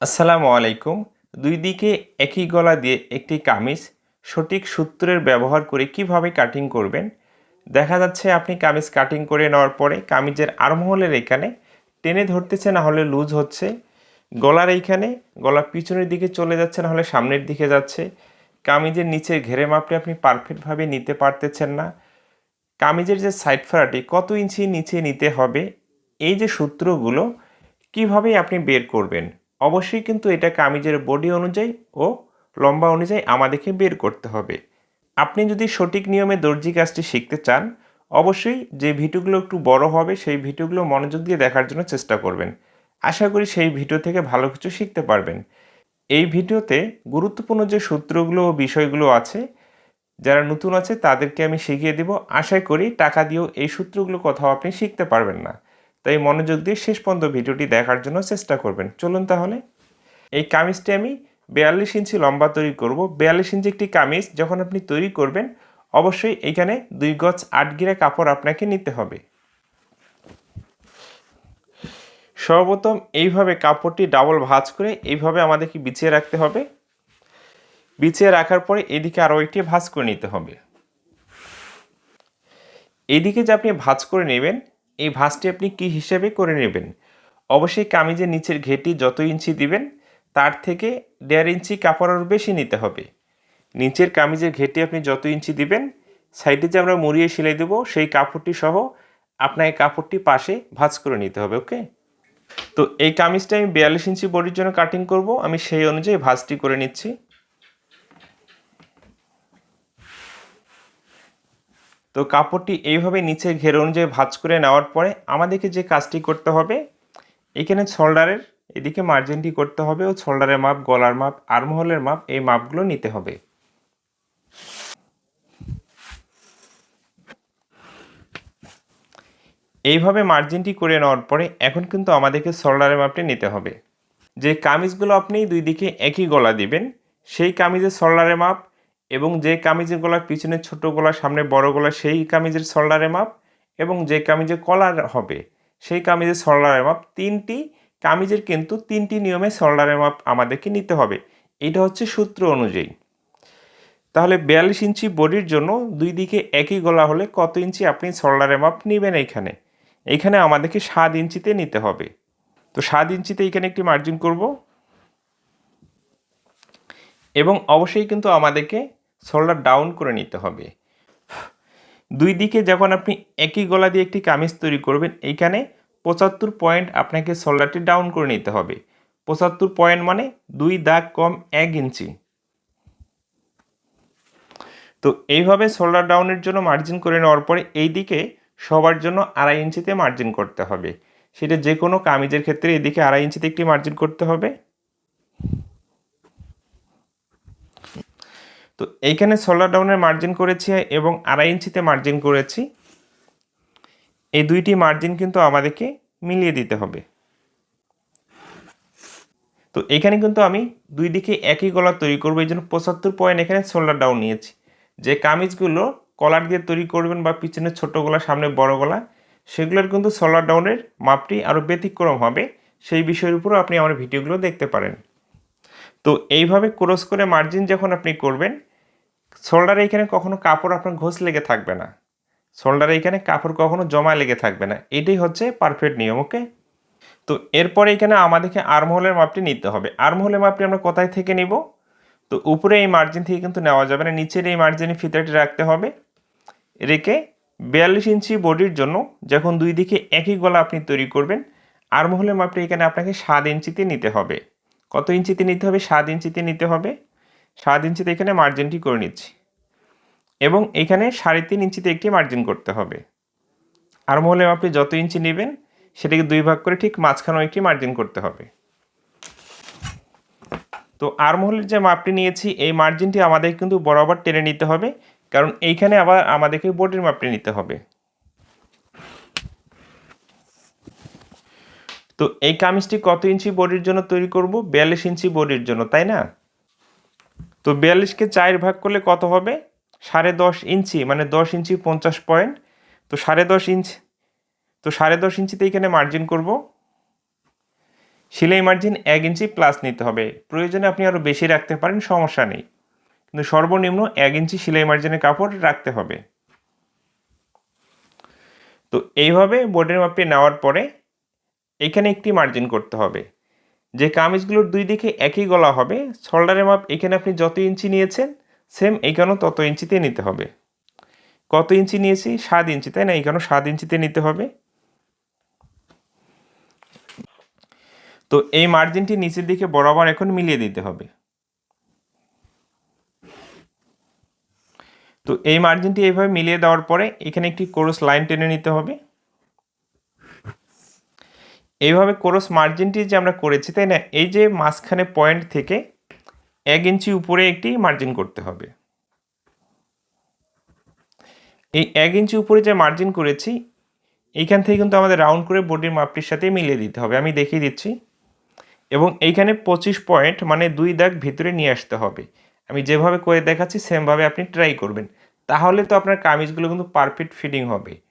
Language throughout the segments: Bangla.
আসসালামু আলাইকুম। দুই দিকে একই গলা দিয়ে একটি কামিজ সঠিক সূত্রের ব্যবহার করে কীভাবে কাটিং করবেন? দেখা যাচ্ছে আপনি কামিজ কাটিং করে নেওয়ার পরে কামিজের আর্মহোলের এখানে টেনে ধরতেছে, না হলে লুজ হচ্ছে। গলার এইখানে গলা পিছনের দিকে চলে যাচ্ছে, না হলে সামনের দিকে যাচ্ছে। কামিজের নিচের ঘেরে মাপটি আপনি পারফেক্টভাবে নিতে পারতেছেন না। কামিজের যে সাইড ফেরাটি কত ইঞ্চি নিচে নিতে হবে? এই যে সূত্রগুলো কীভাবে আপনি বের করবেন? অবশ্যই কিন্তু এটা কামিজের বডি অনুযায়ী ও লম্বা অনুযায়ী আমাদেরকে বের করতে হবে। আপনি যদি সঠিক নিয়মে দর্জি কাজটি শিখতে চান, অবশ্যই যে ভিডিওগুলো একটু বড় হবে সেই ভিডিওগুলো মনোযোগ দিয়ে দেখার জন্য চেষ্টা করবেন। আশা করি সেই ভিডিও থেকে ভালো কিছু শিখতে পারবেন। এই ভিডিওতে গুরুত্বপূর্ণ যে সূত্রগুলো ও বিষয়গুলো আছে, যারা নতুন আছে তাদেরকে আমি শিখিয়ে দেব। আশা করি টাকা দিয়েও এই সূত্রগুলো কোথাও আপনি শিখতে পারবেন না। তাই মনোযোগ দিয়ে শেষ পর্যন্ত ভিডিওটি দেখার জন্য চেষ্টা করবেন। চলুন তাহলে। এই কামিজটি আমি বিয়াল্লিশ ইঞ্চি লম্বা তৈরি করব। বিয়াল্লিশ ইঞ্চি একটি কামিজ, যখন আপনি তৈরি করবেন, অবশ্যই এখানে দুই গজ আট গিরা কাপড় আপনাকে নিতে হবে। সর্বপ্রথম এইভাবে কাপড়টি ডাবল ভাঁজ করে এইভাবে আমাদেরকে বিছিয়ে রাখতে হবে। বিছিয়ে রাখার পরে এদিকে আরও একটি ভাঁজ করে নিতে হবে। এদিকে যে আপনি ভাঁজ করে নেবেন এই ভাঁজটি আপনি কি হিসেবে করে নেবেন? অবশ্যই কামিজের নিচের ঘেটি যত ইঞ্চি দিবেন, তার থেকে দেড় ইঞ্চি কাপড় আরও বেশি নিতে হবে। নিচের কামিজের ঘেটি আপনি যত ইঞ্চি দিবেন, সাইডে যে আমরা মুড়িয়ে সেলাই দেবো, সেই কাপড়টি সহ আপনার এই কাপড়টি পাশে ভাঁজ করে নিতে হবে, ওকে? তো এই কামিজটা আমি বিয়াল্লিশ ইঞ্চি বডির জন্য কাটিং করব, আমি সেই অনুযায়ী ভাঁজটি করে নিচ্ছি। তো কাপড়টি এইভাবে নিচে ঘের অনুযায়ী ভাঁজ করে নেওয়ার পরে আমাদেরকে যে কাজটি করতে হবে, এখানে শোল্ডারের এদিকে মার্জিনটি করতে হবে ও শোল্ডারের মাপ, গলার মাপ, আর্মহোলের মাপ এই মাপগুলো নিতে হবে। এইভাবে মার্জিনটি করে নেওয়ার পরে এখন কিন্তু আমাদেরকে শোল্ডারের মাপটি নিতে হবে। যে কামিজগুলো আপনি দুই দিকে একই গলা দিবেন, সেই কামিজের শোল্ডারের মাপ এবং যে কামিজের গলার পিছনে ছোট গলা সামনে বড় গলা সেই কামিজের শোল্ডারের মাপ এবং যে কামিজের কলার হবে, সেই কামিজের শোল্ডারের মাপ তিনটি, কামিজের কিন্তু তিনটি নিয়মে শোল্ডারের মাপ আমাদেরকে নিতে হবে। এটা হচ্ছে সূত্র অনুযায়ী। তাহলে বিয়াল্লিশ ইঞ্চি বডির জন্য দুই দিকে একই গলা হলে কত ইঞ্চি আপনি শোল্ডারের মাপ নেবেন এইখানে এইখানে আমাদেরকে সাত ইঞ্চিতে নিতে হবে। তো সাত ইঞ্চিতে এইখানে একটি মার্জিন করব। এবং অবশ্যই কিন্তু আমাদেরকে শোল্ডার ডাউন করে নিতে হবে। দুই দিকে যখন আপনি একই গলা দিয়ে একটি কামিজ তৈরি করবেন, এইখানে পঁচাত্তর পয়েন্ট আপনাকে শোল্ডারটি ডাউন করে নিতে হবে। পঁচাত্তর পয়েন্ট মানে দুই দাগ কম এক ইঞ্চি। তো এইভাবে শোল্ডার ডাউনের জন্য মার্জিন করে নেওয়ার পরে এই দিকে সবার জন্য আড়াই ইঞ্চিতে মার্জিন করতে হবে। সেটা যে কোনো কামিজের ক্ষেত্রে এদিকে আড়াই ইঞ্চিতে একটি মার্জিন করতে হবে। তো এইখানে সোলার ডাউনের মার্জিন করেছি এবং আড়াই ইঞ্চিতে মার্জিন করেছি। এই দুইটি মার্জিন কিন্তু আমাদেরকে মিলিয়ে দিতে হবে। তো এখানে কিন্তু আমি দুই দিকে একই গলা তৈরি করব, এই জন্য পঁচাত্তর পয়েন্ট এখানে সোলার ডাউন নিয়েছি। যে কামিজগুলো কলার দিয়ে তৈরি করবেন বা পিছনে ছোট গলা, সামনে বড় গলা, সেগুলোর কিন্তু সোলার ডাউনের মাপটি আরও ব্যতিক্রম হবে। সেই বিষয়ের উপরও আপনি আমার ভিডিওগুলো দেখতে পারেন। তো এইভাবে ক্রস করে মার্জিন যখন আপনি করবেন শোল্ডারে এখানে কখনো কাপড় আপনার ঘোষ লেগে থাকবে না। শোল্ডারে এখানে কাপড় কখনো জমা লেগে থাকবে না। এটাই হচ্ছে পারফেক্ট নিয়ম ওকে তো এরপরে এখানে আমাদেরকে আর্মহোলের মাপটি নিতে হবে। আর্মহোলের মাপটি আমরা কোথায় থেকে নিব? তো উপরে এই মার্জিন থেকে কিন্তু নেওয়া যাবে না। নিচের এই মার্জিনে ফিতাটি রাখতে হবে। রেখে বিয়াল্লিশ ইঞ্চি বডির জন্য যখন দুই দিকে একই গলা আপনি তৈরি করবেন আর্মহোলের মাপটি এখানে আপনাকে সাত ইঞ্চিতে নিতে হবে। কত ইঞ্চিতে নিতে হবে? সাত ইঞ্চিতে নিতে হবে। সাত ইঞ্চিতে এখানে মার্জিনটি করে নিচ্ছি। এবং এখানে সাড়ে তিন ইঞ্চিতে একটি মার্জিন করতে হবে। আর্মহোলে আপনি যত ইঞ্চি নেবেন, সেটাকে দুই ভাগ করে ঠিক মাঝখানেও একটি মার্জিন করতে হবে। তো আর্মহোলের যে মাপটি নিয়েছি, এই মার্জিনটি আমাদের কিন্তু বরাবর টেনে নিতে হবে, কারণ এইখানে আবার আমাদেরকে বডির মাপটি নিতে হবে। তো এই কামিজটি কত ইঞ্চি বডির জন্য তৈরি করব? বিয়াল্লিশ ইঞ্চি বডির জন্য, তাই না? তো বিয়াল্লিশকে চার ভাগ করলে কত হবে? সাড়ে দশ ইঞ্চি মানে দশ ইঞ্চি পঞ্চাশ পয়েন্ট। তো সাড়ে দশ ইঞ্চি, তো সাড়ে দশ ইঞ্চিতে এখানে মার্জিন করব। সেলাই মার্জিন এক ইঞ্চি প্লাস নিতে হবে। প্রয়োজনে আপনি আরও বেশি রাখতে পারেন, সমস্যা নেই। কিন্তু সর্বনিম্ন এক ইঞ্চি সেলাই মার্জিনের কাপড় রাখতে হবে। তো এইভাবে বোর্ডের মাপটি নেওয়ার পরে এখানে একটি মার্জিন করতে হবে। যে কামিজগুলোর দুই দিকে একই গলা হবে, শোল্ডারের মাপ এখানে আপনি যত ইঞ্চি নিয়েছেন, সেম এখানেও তত ইঞ্চিতে নিতে হবে। কত ইঞ্চি নিয়েছি? সাত ইঞ্চি, তাই না? এখানেও সাত ইঞ্চিতে নিতে হবে। তো এই মার্জিনটি নিচের দিকে বরাবর এখন মিলিয়ে দিতে হবে। তো এই মার্জিনটি এইভাবে মিলিয়ে দেওয়ার পরে এখানে একটি কোরস লাইন টেনে নিতে হবে। এইভাবে কোরস মার্জিনটি যে আমরা করেছি, তাই না? এই যে মাঝখানে পয়েন্ট থেকে এক ইঞ্চি উপরে একটি মার্জিন করতে হবে। এই এক ইঞ্চি উপরে যে মার্জিন করেছি, এইখান থেকে কিন্তু আমাদের রাউন্ড করে বডির মাপটির সাথে মিলিয়ে দিতে হবে। আমি দেখিয়ে দিচ্ছি। এবং এইখানে পঁচিশ পয়েন্ট মানে দুই দাগ ভিতরে নিয়ে আসতে হবে। আমি যেভাবে করে দেখাচ্ছি, সেমভাবে আপনি ট্রাই করবেন। তাহলে তো আপনার কামিজগুলো কিন্তু পারফেক্ট ফিটিং হবে।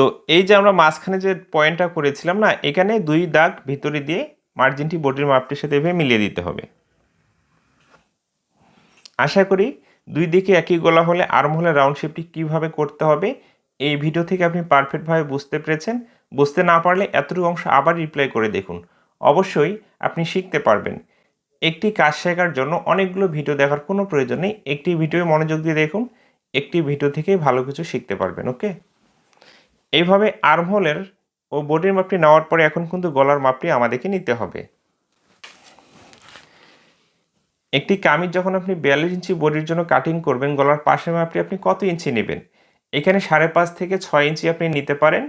তো এই যে আমরা মাঝখানে যে পয়েন্টটা করেছিলাম না, এখানে দুই দাগ ভিতরে দিয়ে মার্জিনটি বডির মাপটির সাথে এভাবে মিলিয়ে দিতে হবে। আশা করি দুই দিকে একই গলা হলে আর্ম হলে রাউন্ড শেপটি কীভাবে করতে হবে, এই ভিডিও থেকে আপনি পারফেক্টভাবে বুঝতে পেরেছেন। বুঝতে না পারলে এতটুকু অংশ আবার রিপ্লাই করে দেখুন। অবশ্যই আপনি শিখতে পারবেন। একটি কাজ শেখার জন্য অনেকগুলো ভিডিও দেখার কোনো প্রয়োজন নেই। একটি ভিডিও মনোযোগ দিয়ে দেখুন, একটি ভিডিও থেকেই ভালো কিছু শিখতে পারবেন ওকে এইভাবে আর্মহোলের ও বডির মাপটি নেওয়ার পরে এখন কিন্তু গলার মাপটি আমাদেরকে নিতে হবে। একটি কামিজ যখন আপনি বিয়াল্লিশ ইঞ্চি বডির জন্য কাটিং করবেন, গলার পাশের মাপটি আপনি কত ইঞ্চি নেবেন? এখানে সাড়ে পাঁচ থেকে ছয় ইঞ্চি আপনি নিতে পারেন।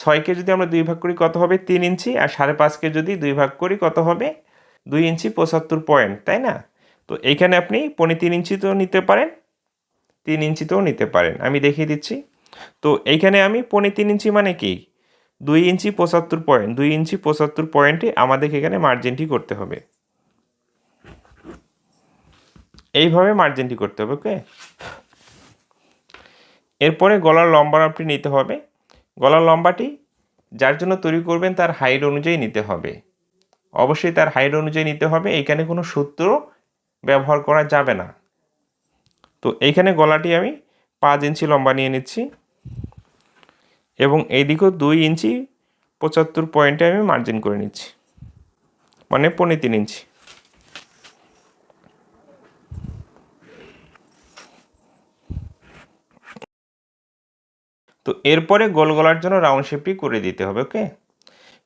ছয়কে যদি আমরা দুই ভাগ করি, কত হবে? তিন ইঞ্চি। আর সাড়ে পাঁচকে যদি দুই ভাগ করি, কত হবে? দুই ইঞ্চি পঁচাত্তর পয়েন্ট, তাই না? তো এইখানে আপনি পনে তিন ইঞ্চিতেও নিতে পারেন, তিন ইঞ্চিতেও নিতে পারেন। আমি দেখিয়ে দিচ্ছি। তো এইখানে আমি পনে তিন ইঞ্চি মানে কি? দুই ইঞ্চি পঁচাত্তর পয়েন্ট দুই ইঞ্চি পঁচাত্তর পয়েন্টে আমাদেরকে এখানে মার্জিনটি করতে হবে। এইভাবে মার্জিনটি করতে হবে ওকে এরপরে গলার লম্বা আপনি নিতে হবে। গলার লম্বাটি যার জন্য তৈরি করবেন তার হাইট অনুযায়ী নিতে হবে। অবশ্যই তার হাইট অনুযায়ী নিতে হবে এখানে কোনো সূত্র ব্যবহার করা যাবে না। তো এইখানে গলাটি আমি পাঁচ ইঞ্চি লম্বা নিয়ে নিচ্ছি। এবং এইদিকেও দুই ইঞ্চি পঁচাত্তর পয়েন্টে আমি মার্জিন করে নিচ্ছি। মানে পৌনে তিন ইঞ্চি। তো এরপরে গোল গলার জন্য রাউন্ড শেপটি করে দিতে হবে ওকে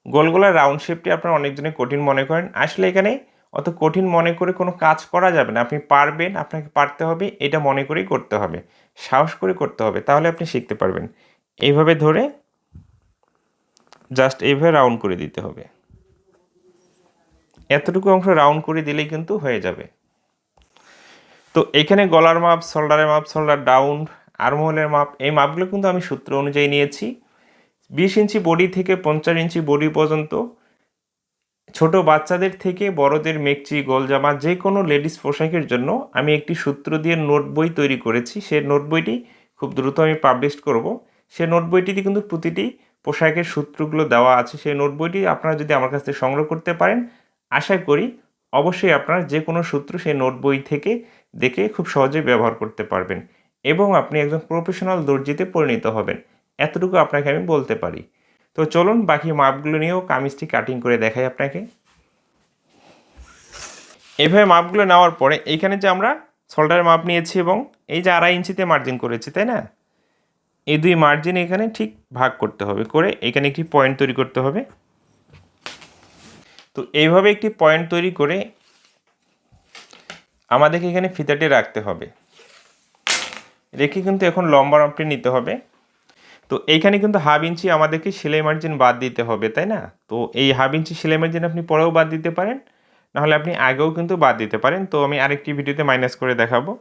গোল গলার রাউন্ড শেপটি আপনার অনেকজনে কঠিন মনে করেন। আসলে এখানে অত কঠিন মনে করে কোনো কাজ করা যাবে না। আপনি পারবেন, আপনাকে পারতে হবে, এটা মনে করেই করতে হবে। সাহস করে করতে হবে, তাহলে আপনি শিখতে পারবেন। এইভাবে ধরে জাস্ট এইভাবে রাউন্ড করে দিতে হবে। এতটুকু অংশ রাউন্ড করে দিলেই কিন্তু হয়ে যাবে। তো এখানে গলার মাপ শোল্ডারের মাপ শোল্ডার ডাউন আর্মহোলের মাপ, এই মাপগুলো কিন্তু আমি সূত্র অনুযায়ী নিয়েছি। বিশ ইঞ্চি বডি থেকে পঞ্চাশ ইঞ্চি বডি পর্যন্ত ছোট বাচ্চাদের থেকে বড়দের মেকচি, গোলজামা যে কোনো লেডিস পোশাকের জন্য আমি একটি সূত্র দিয়ে নোট বই তৈরি করেছি। সেই নোট বইটি খুব দ্রুত আমি পাবলিশ করব। সেই নোট বইটিতে কিন্তু প্রতিটি পোশাকের সূত্রগুলো দেওয়া আছে। সেই নোট বইটি আপনারা যদি আমার কাছ থেকে সংগ্রহ করতে পারেন, আশা করি অবশ্যই আপনারা যে কোনো সূত্র সেই নোট বই থেকে দেখে খুব সহজে ব্যবহার করতে পারবেন এবং আপনি একজন প্রফেশনাল দর্জিতে পরিণত হবেন। এতটুকু আপনাকে আমি বলতে পারি। তো চলুন বাকি মাপগুলো নিয়েও কামিজটি কাটিং করে দেখাই আপনাকে। এভাবে মাপগুলো নেওয়ার পরে এইখানে যে আমরা শোল্ডারের মাপ নিয়েছি এবং এই যে আড়াই ইঞ্চিতে মার্জিন করেছি, তাই না? এই দুই মার্জিন এখানে ঠিক ভাগ করতে হবে করে এখানে একটি পয়েন্ট তৈরি করতে হবে। তো এইভাবে একটি পয়েন্ট তৈরি করে আমাদেরকে এখানে ফিতাটি রাখতে হবে। রেখে কিন্তু এখন লম্বা মাপটি নিতে হবে। তো এইখানে কিন্তু হাফ ইঞ্চি আমাদেরকে সেলাই মার্জিন বাদ দিতে হবে, তাই না? তো এই হাফ ইঞ্চি সেলাই মার্জিন আপনি পরেও বাদ দিতে পারেন। নাহলে আপনি আগেও কিন্তু বাদ দিতে পারেন। তো আমি আরেকটি ভিডিওতে মাইনাস করে দেখাবো।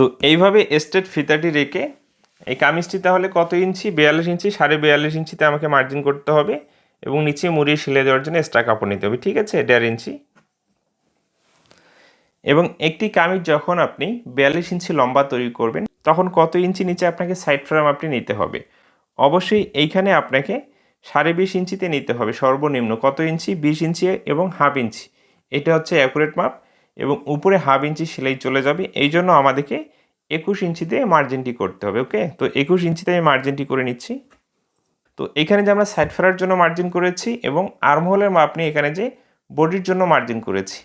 তো এইভাবে স্ট্রেট ফিতাটি রেখে এই কামিজটি তাহলে কত ইঞ্চি? বিয়াল্লিশ ইঞ্চি, সাড়ে বিয়াল্লিশ ইঞ্চিতে আমাকে মার্জিন করতে হবে এবং নিচে মুড়িয়ে সিলে দেওয়ার জন্য এক্সট্রা কাপড় নিতে হবে, ঠিক আছে? দেড় ইঞ্চি। এবং একটি কামিজ যখন আপনি বিয়াল্লিশ ইঞ্চি লম্বা তৈরি করবেন, তখন কত ইঞ্চি নিচে আপনাকে সাইড ফ্রাম আপনি নিতে হবে? অবশ্যই এইখানে আপনাকে সাড়ে বিশ ইঞ্চিতে নিতে হবে সর্বনিম্ন। কত ইঞ্চি? বিশ ইঞ্চি এবং হাফ ইঞ্চি। এটা হচ্ছে অ্যাকুরেট মাপ। এবং উপরে হাফ ইঞ্চি সেলাই চলে যাবে। এই জন্য আমাদেরকে একুশ ইঞ্চিতে মার্জিনটি করতে হবে ওকে তো একুশ ইঞ্চিতে আমি মার্জিনটি করে নিচ্ছি। তো এখানে যে আমরা সাইড ফেরার জন্য মার্জিন করেছি এবং আর্মহোলের মাপ নিয়ে এখানে যে বডির জন্য মার্জিন করেছি,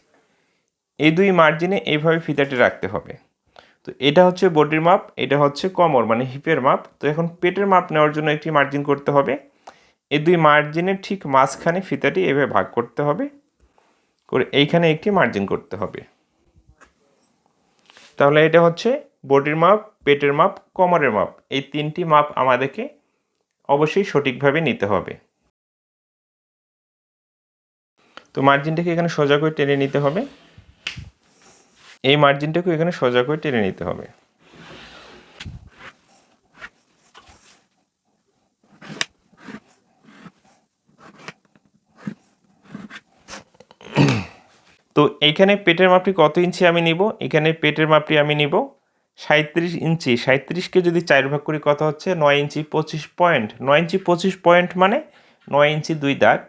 এই দুই মার্জিনে এইভাবে ফিতাটি রাখতে হবে। তো এটা হচ্ছে বডির মাপ, এটা হচ্ছে কমর মানে হিপের মাপ। তো এখন পেটের মাপ নেওয়ার জন্য একটি মার্জিন করতে হবে। এই দুই মার্জিনের ঠিক মাঝখানে ফিতাটি এভাবে ভাগ করতে হবে। করে এইখানে একটি মার্জিন করতে হবে। তাহলে এটা হচ্ছে বডির মাপ, পেটের মাপ, কমরের মাপ। এই তিনটি মাপ আমাদেরকে অবশ্যই সঠিকভাবে নিতে হবে। তো মার্জিনটাকে এখানে সোজা করে টেনে নিতে হবে। এই মার্জিনটাকে এখানে সোজা করে টেনে নিতে হবে। তো এইখানে পেটের মাপটি কত ইঞ্চি আমি নিব? এখানে পেটের মাপটি আমি নিব সাঁত্রিশ ইঞ্চি। সাঁত্রিশকে যদি চার ভাগ করি কত হচ্ছে? নয় ইঞ্চি পঁচিশ পয়েন্ট। নয় ইঞ্চি পঁচিশ পয়েন্ট মানে নয় ইঞ্চি দুই দাগ।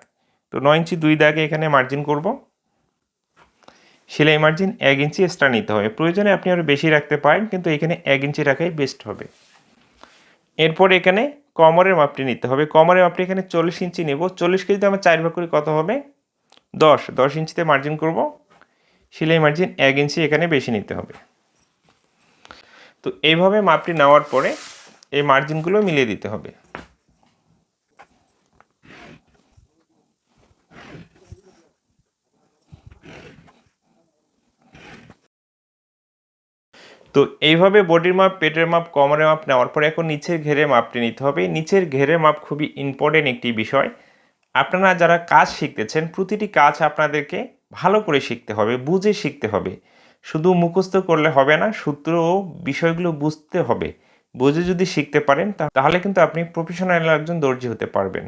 তো নয় ইঞ্চি দুই দাগে এখানে মার্জিন করব। সেলাই মার্জিন এক ইঞ্চি এক্সট্রা নিতে হবে। প্রয়োজনে আপনি আরও বেশি রাখতে পারেন, কিন্তু এখানে এক ইঞ্চি রাখাই বেস্ট হবে। এরপর এখানে কমরের মাপটি নিতে হবে। কমরের মাপটি এখানে চল্লিশ ইঞ্চি নেব। চল্লিশকে যদি আমার চার ভাগ করি কত হবে? দশ দশ ইঞ্চিতে মার্জিন করব। সেলাই মার্জিন এক ইঞ্চি এখানে বেশি নিতে হবে। তো এইভাবে মাপটি নেওয়ার পরে এই মার্জিনগুলো মিলিয়ে দিতে হবে। তো এইভাবে বডির মাপ, পেটের মাপ, কমরের মাপ নেওয়ার পরে এখন নিচের ঘেরে মাপটি নিতে হবে। নিচের ঘেরে মাপ খুবই ইম্পর্টেন্ট একটি বিষয়। আপনারা যারা কাজ শিখতেছেন, প্রতিটি কাজ আপনাদেরকে ভালো করে শিখতে হবে, বুঝে শিখতে হবে। শুধু মুখস্থ করলে হবে না, সূত্র ও বিষয়গুলো বুঝতে হবে। বুঝে যদি শিখতে পারেন তাহলে কিন্তু আপনি প্রফেশনাল একজন দর্জি হতে পারবেন।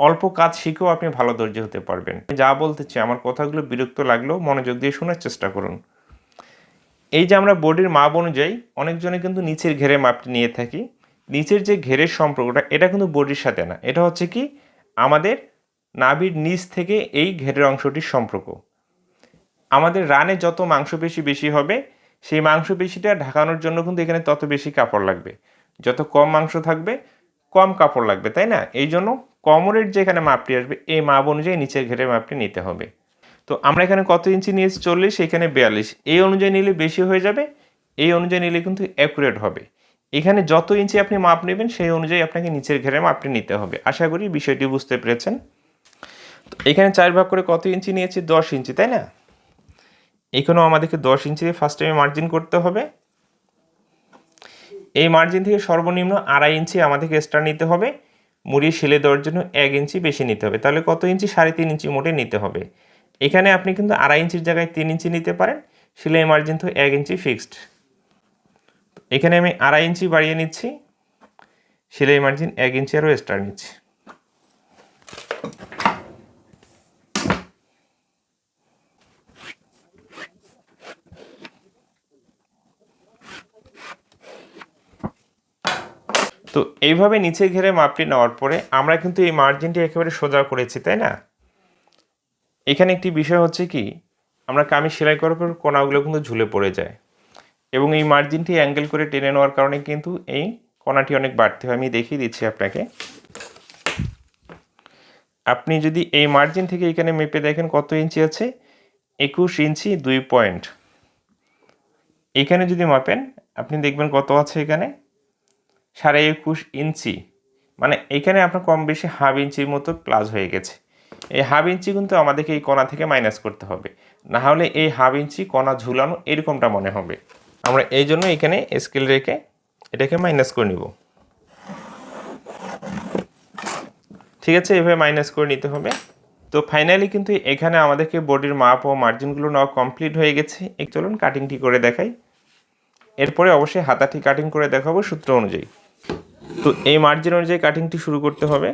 অল্প কাজ শিখেও আপনি ভালো দর্জি হতে পারবেন। যা বলতে চাই, আমার কথাগুলো বিরক্ত লাগলেও মনোযোগ দিয়ে শোনার চেষ্টা করুন। এই যে আমরা বডির মাপ অনুযায়ী অনেকজনে কিন্তু নিচের ঘেরে মাপটি নিয়ে থাকি। নিচের যে ঘেরের সম্পর্কটা, এটা কিন্তু বডির সাথে না। এটা হচ্ছে কি? আমাদের নাভির নিচ থেকে এই ঘেরের অংশটির সম্পর্ক। আমাদের রানে যত মাংসপেশি বেশি হবে, সেই মাংসপেশিটা ঢাকানোর জন্য কিন্তু এখানে তত বেশি কাপড় লাগবে। যত কম মাংস থাকবে, কম কাপড় লাগবে, তাই না? এই জন্য কমরের যেখানে মাপটি আসবে, এই মাপ অনুযায়ী নিচের ঘেরের মাপটি নিতে হবে। তো আমরা এখানে কত ইঞ্চি নিয়েছি? চল্লিশ, এখানে বিয়াল্লিশ। এই অনুযায়ী নিলে বেশি হয়ে যাবে, এই অনুযায়ী নিলে কিন্তু অ্যাকুরেট হবে। এখানে যত ইঞ্চি আপনি মাপ নেবেন, সেই অনুযায়ী আপনাকে নিচের ঘেরে মাপটি নিতে হবে। আশা করি বিষয়টি বুঝতে পেরেছেন। এখানে চার ভাগ করে কত ইঞ্চি নিয়েছি? দশ ইঞ্চি, তাই না? এখানেও আমাদেরকে দশ ইঞ্চি দিয়ে ফার্স্ট টাইমে মার্জিন করতে হবে। এই মার্জিন থেকে সর্বনিম্ন আড়াই ইঞ্চি আমাদেরকে এক্সট্রা নিতে হবে। মুড়ি সেলে দেওয়ার জন্য এক ইঞ্চি বেশি নিতে হবে। তাহলে কত ইঞ্চি? সাড়ে তিন ইঞ্চি মোটে নিতে হবে। এখানে আপনি কিন্তু আড়াই ইঞ্চির জায়গায় তিন ইঞ্চি নিতে পারেন। সেলাই মার্জিন তো এক ইঞ্চি ফিক্সড এখানে আমি আড়াই ইঞ্চি বাড়িয়ে নিচ্ছি। সেলাই মার্জিন এক ইঞ্চি আরও এক্সট্রা নিচ্ছি। তো এইভাবে নিচে ঘেরে মাপটি নেওয়ার পরে আমরা কিন্তু এই মার্জিনটি একেবারে সোজা করেছি, তাই না? এখানে একটি বিষয় হচ্ছে কি, আমরা কামি সেলাই করার পর কোনাগুলো কিন্তু ঝুলে পড়ে যায় এবং এই মার্জিনটি অ্যাঙ্গেল করে টেনে নেওয়ার কারণে কিন্তু এই কণাটি অনেক বাড়তে হয়। আমি দেখিয়ে দিচ্ছি আপনাকে। আপনি যদি এই মার্জিন থেকে এখানে মেপে দেখেন কত ইঞ্চি আছে, একুশ ইঞ্চি দুই পয়েন্ট এখানে যদি মাপেন, আপনি দেখবেন কত আছে এখানে? সাড়ে একুশ ইঞ্চি। মানে এখানে আপনার কম বেশি হাফ ইঞ্চির মতো প্লাস হয়ে গেছে। এই হাফ ইঞ্চি কিন্তু আমাদেরকে এই কণা থেকে মাইনাস করতে হবে। না হলে এই হাফ ইঞ্চি কণা ঝুলানো এরকমটা মনে হবে। আমরা এই জন্য এখানে স্কেল রেখে এটাকে মাইনাস করে নিব। ঠিক আছে, এভাবে মাইনাস করে নিতে হবে। তো ফাইনালি কিন্তু এখানে আমাদেরকে বডির মাপ ও মার্জিনগুলো নেওয়া কমপ্লিট হয়ে গেছে। এক চলুন কাটিংটি করে দেখাই। এরপরে অবশ্যই হাতাটি কাটিং করে দেখাবো সূত্র অনুযায়ী। তো এই মার্জিন অনুযায়ী কাটিংটি শুরু করতে হবে।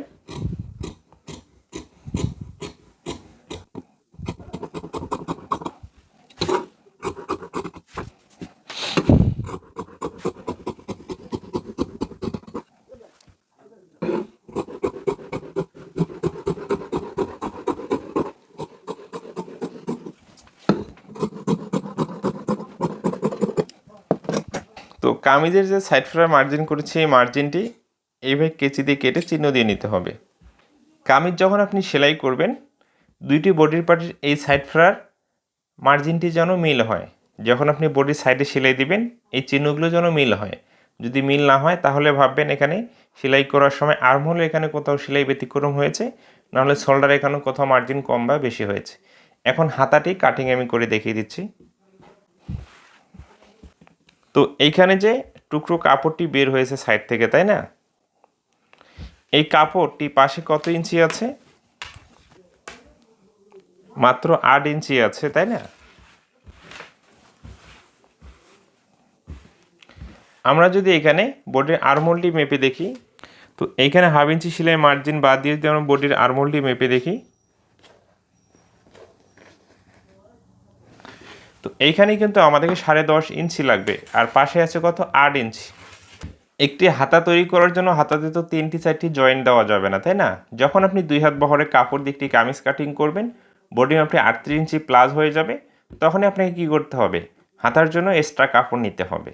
কামিজের যে সাইড ফ্লার মার্জিন করেছি, এই মার্জিনটি এইভাবে কেচি দিয়ে কেটে চিহ্ন দিয়ে নিতে হবে। কামিজ যখন আপনি সেলাই করবেন, দুইটি বডির পার্টের এই সাইড ফ্লার মার্জিনটি যেন মিল হয়। যখন আপনি বডির সাইডে সেলাই দিবেন, এই চিহ্নগুলো যেন মিল হয়। যদি মিল না হয়, তাহলে ভাববেন এখানে সেলাই করার সময় আর্মহোলে এখানে কোথাও সেলাই ব্যতিক্রম হয়েছে, নাহলে শোল্ডার এখানে কোথাও মার্জিন কম বা বেশি হয়েছে। এখন হাতাটি কাটিং আমি করে দেখিয়ে দিচ্ছি। তো এইখানে যে টুকরো কাপড়টি বের হয়েছে সাইড থেকে, তাই না? এই কাপড়টি পাশে কত ইঞ্চি আছে? মাত্র আট ইঞ্চি আছে, তাই না? আমরা যদি এখানে বোর্ডের আরমোলটি মেপে দেখি, তো এইখানে হাফ ইঞ্চি সেলাই মার্জিন বাদ দিয়ে যদি আমরা বোর্ডের আরমোলটি মেপে দেখি তো এইখানেই কিন্তু আমাদেরকে সাড়ে দশ ইঞ্চি লাগবে। আর পাশে আছে কত? আট ইঞ্চি। একটি হাতা তৈরি করার জন্য হাতাতে তো তিনটি, চারটি জয়েন্ট দেওয়া যাবে না, তাই না? যখন আপনি দুই হাত বহরে কাপড় দিয়ে একটি কামিজ কাটিং করবেন বডি আপনি আটত্রিশ ইঞ্চি প্লাস হয়ে যাবে, তখনই আপনাকে কী করতে হবে? হাতার জন্য এক্সট্রা কাপড় নিতে হবে।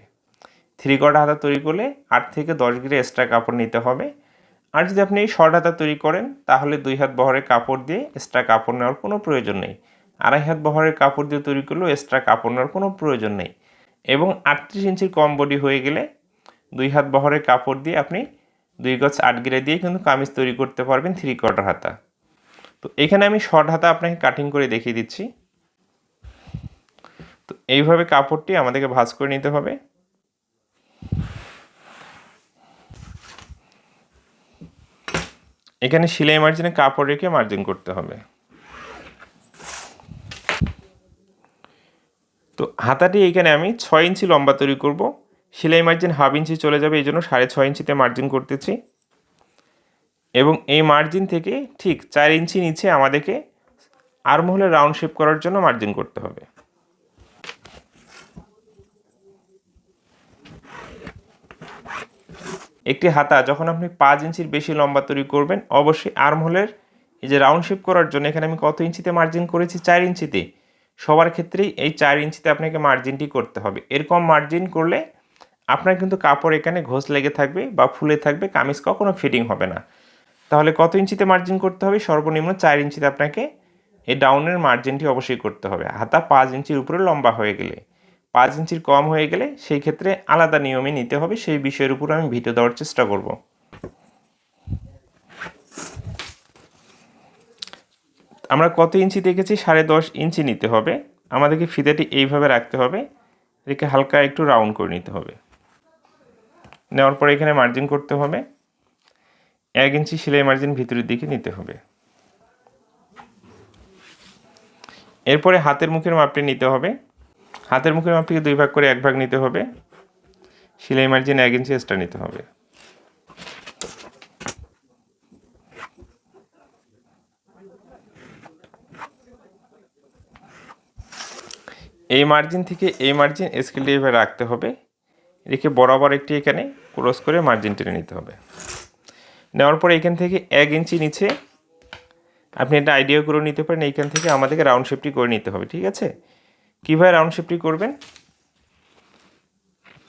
থ্রি কোয়ার্টার হাতা তৈরি করলে আট থেকে দশ গিরে এক্সট্রা কাপড় নিতে হবে। আর যদি আপনি শর্ট হাতা তৈরি করেন, তাহলে দুই হাত বহরের কাপড় দিয়ে এক্সট্রা কাপড় নেওয়ার কোনো প্রয়োজন নেই। আড়াই হাত বহরের কাপড় দিয়ে তৈরি করলেও এক্সট্রা কাপড় নেওয়ার কোনো প্রয়োজন নেই। এবং আটত্রিশ ইঞ্চির কম বডি হয়ে গেলে দুই হাত বহরের কাপড় দিয়ে আপনি দুই গজ আট গিরে দিয়ে কিন্তু কামিজ তৈরি করতে পারবেন থ্রি কোয়ার্টার হাতা। তো এখানে আমি শর্ট হাতা আপনাকে কাটিং করে দেখিয়ে দিচ্ছি। তো এইভাবে কাপড়টি আমাদেরকে ভাঁজ করে নিতে হবে। এখানে সেলাই মার্জিনে কাপড় রেখে মার্জিন করতে হবে। তো হাতাটি এখানে আমি ছয় ইঞ্চি লম্বা তৈরি করব। সেলাই মার্জিন হাফ ইঞ্চি চলে যাবে এই জন্য সাড়ে ছয় ইঞ্চিতে মার্জিন করতেছি। এবং এই মার্জিন থেকে ঠিক চার ইঞ্চি নিচে আমাদেরকে আর্মহোলে রাউন্ড শেপ করার জন্য মার্জিন করতে হবে। একটি হাতা যখন আপনি পাঁচ ইঞ্চির বেশি লম্বা তৈরি করবেন, অবশ্যই আর্মহোলের এই যে রাউন্ড শেপ করার জন্য এখানে আমি কত ইঞ্চিতে মার্জিন করেছি? চার ইঞ্চিতে। সবার ক্ষেত্রেই এই চার ইঞ্চিতে আপনাকে মার্জিনটি করতে হবে। এরকম মার্জিন করলে আপনার কিন্তু কাপড় এখানে ঘোষ লেগে থাকবে বা ফুলে থাকবে, কামিজ কখনো ফিটিং হবে না। তাহলে কত ইঞ্চিতে মার্জিন করতে হবে? সর্বনিম্ন চার ইঞ্চিতে আপনাকে এই ডাউনের মার্জিনটি অবশ্যই করতে হবে। হাতা পাঁচ ইঞ্চির উপরে লম্বা হয়ে গেলে। পাঁচ ইঞ্চির কম হয়ে গেলে সেই ক্ষেত্রে আলাদা নিয়মে নিতে হবে। সেই বিষয়ের উপর আমি ভিডিও দেওয়ার চেষ্টা করব। আমরা কত ইঞ্চি দেখেছি? সাড়ে দশ ইঞ্চি নিতে হবে। আমাদেরকে ফিতাটি এইভাবে রাখতে হবে। এটাকে হালকা একটু রাউন্ড করে নিতে হবে। নেওয়ার পরে এখানে মার্জিন করতে হবে। এক ইঞ্চি সেলাই মার্জিন ভিতরের দিকে নিতে হবে। এরপরে হাতের মুখের মাপটি নিতে হবে। হাতের মুখের মাপটিকে দুই ভাগ করে এক ভাগ নিতে হবে। সেলাই মার্জিন এক ইঞ্চি এক্সট্রা নিতে হবে। এই মার্জিন থেকে এই মার্জিন স্কেলটি এভাবে রাখতে হবে। রেখে বরাবর একটি এখানে ক্রস করে মার্জিন টেনে নিতে হবে। নেওয়ার পরে এখান থেকে এক ইঞ্চি নিচে আপনি এটা আইডিয়া করে নিতে পারেন, এইখান থেকে আমাদেরকে রাউন্ড শেপটি করে নিতে হবে, ঠিক আছে? কীভাবে রাউন্ড শেপটি করবেন?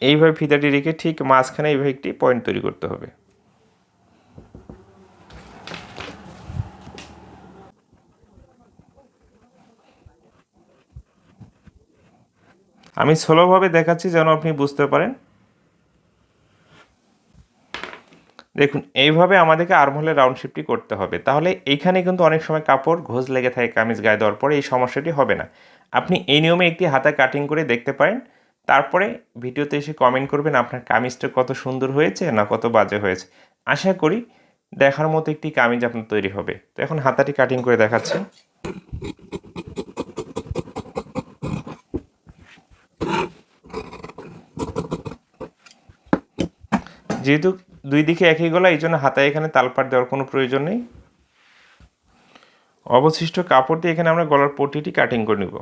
এইভাবে ফিতাটি রেখে ঠিক মাঝখানে এইভাবে একটি পয়েন্ট তৈরি করতে হবে। আমি স্লোভাবে দেখাচ্ছি যেন আপনি বুঝতে পারেন। দেখুন, এইভাবে আমাদেরকে আর্মহোলের রাউন্ড শেপটি করতে হবে। তাহলে এইখানে কিন্তু অনেক সময় কাপড়, ঘোষ লেগে থাকে, কামিজ গায়ে দেওয়ার পরে এই সমস্যাটি হবে না। আপনি এই নিয়মে একটি হাতা কাটিং করে দেখতে পারেন। তারপরে ভিডিওতে এসে কমেন্ট করবেন আপনার কামিজটা কত সুন্দর হয়েছে না কত বাজে হয়েছে। আশা করি দেখার মতো একটি কামিজ আপনার তৈরি হবে। তো এখন হাতাটি কাটিং করে দেখাচ্ছে। যেহেতু দুই দিকে একই গলা এই জন্য হাতায় এখানে তালপাট দেওয়ার কোনো প্রয়োজন নেই। অবশিষ্ট কাপড় দিয়ে এখানে আমরা গলার পটিটি কাটিং করে নিব।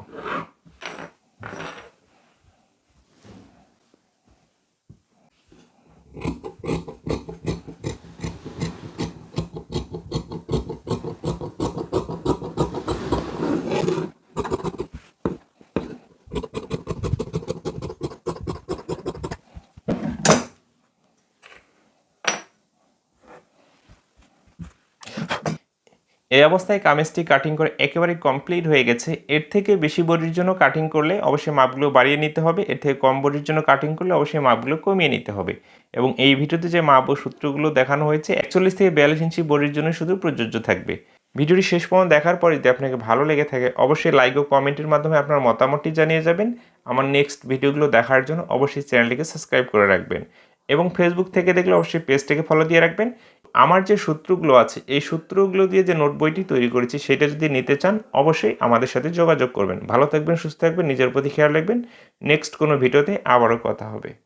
এই অবস্থায় কামিজটি কাটিং করে একেবারে কমপ্লিট হয়ে গেছে। এর থেকে বেশি বডির জন্য কাটিং করলে অবশ্যই মাপগুলো বাড়িয়ে নিতে হবে। এর থেকে কম বডির জন্য কাটিং করলে অবশ্যই মাপগুলো কমিয়ে নিতে হবে। এবং এই ভিডিওতে যে মাপ ও সূত্রগুলো দেখানো হয়েছে, একচল্লিশ থেকে বিয়াল্লিশ ইঞ্চি বডির জন্য শুধু প্রযোজ্য থাকবে। ভিডিওটি শেষ পর্যন্ত দেখার পরে যদি আপনাকে ভালো লেগে থাকে, অবশ্যই লাইক ও কমেন্টের মাধ্যমে আপনার মতামতটি জানিয়ে যাবেন। আমার নেক্সট ভিডিওগুলো দেখার জন্য অবশ্যই চ্যানেলটিকে সাবস্ক্রাইব করে রাখবেন। এবং ফেসবুক থেকে দেখলে অবশ্যই পেজটাকে ফলো দিয়ে রাখবেন। আমার যে সূত্রগুলো আছে, এই সূত্রগুলো দিয়ে যে নোট বইটি তৈরি করেছি, সেটা যদি নিতে চান, অবশ্যই আমাদের সাথে যোগাযোগ করবেন। ভালো থাকবেন, সুস্থ থাকবেন, নিজের প্রতি খেয়াল রাখবেন। নেক্সট কোনো ভিডিওতে আবারও কথা হবে।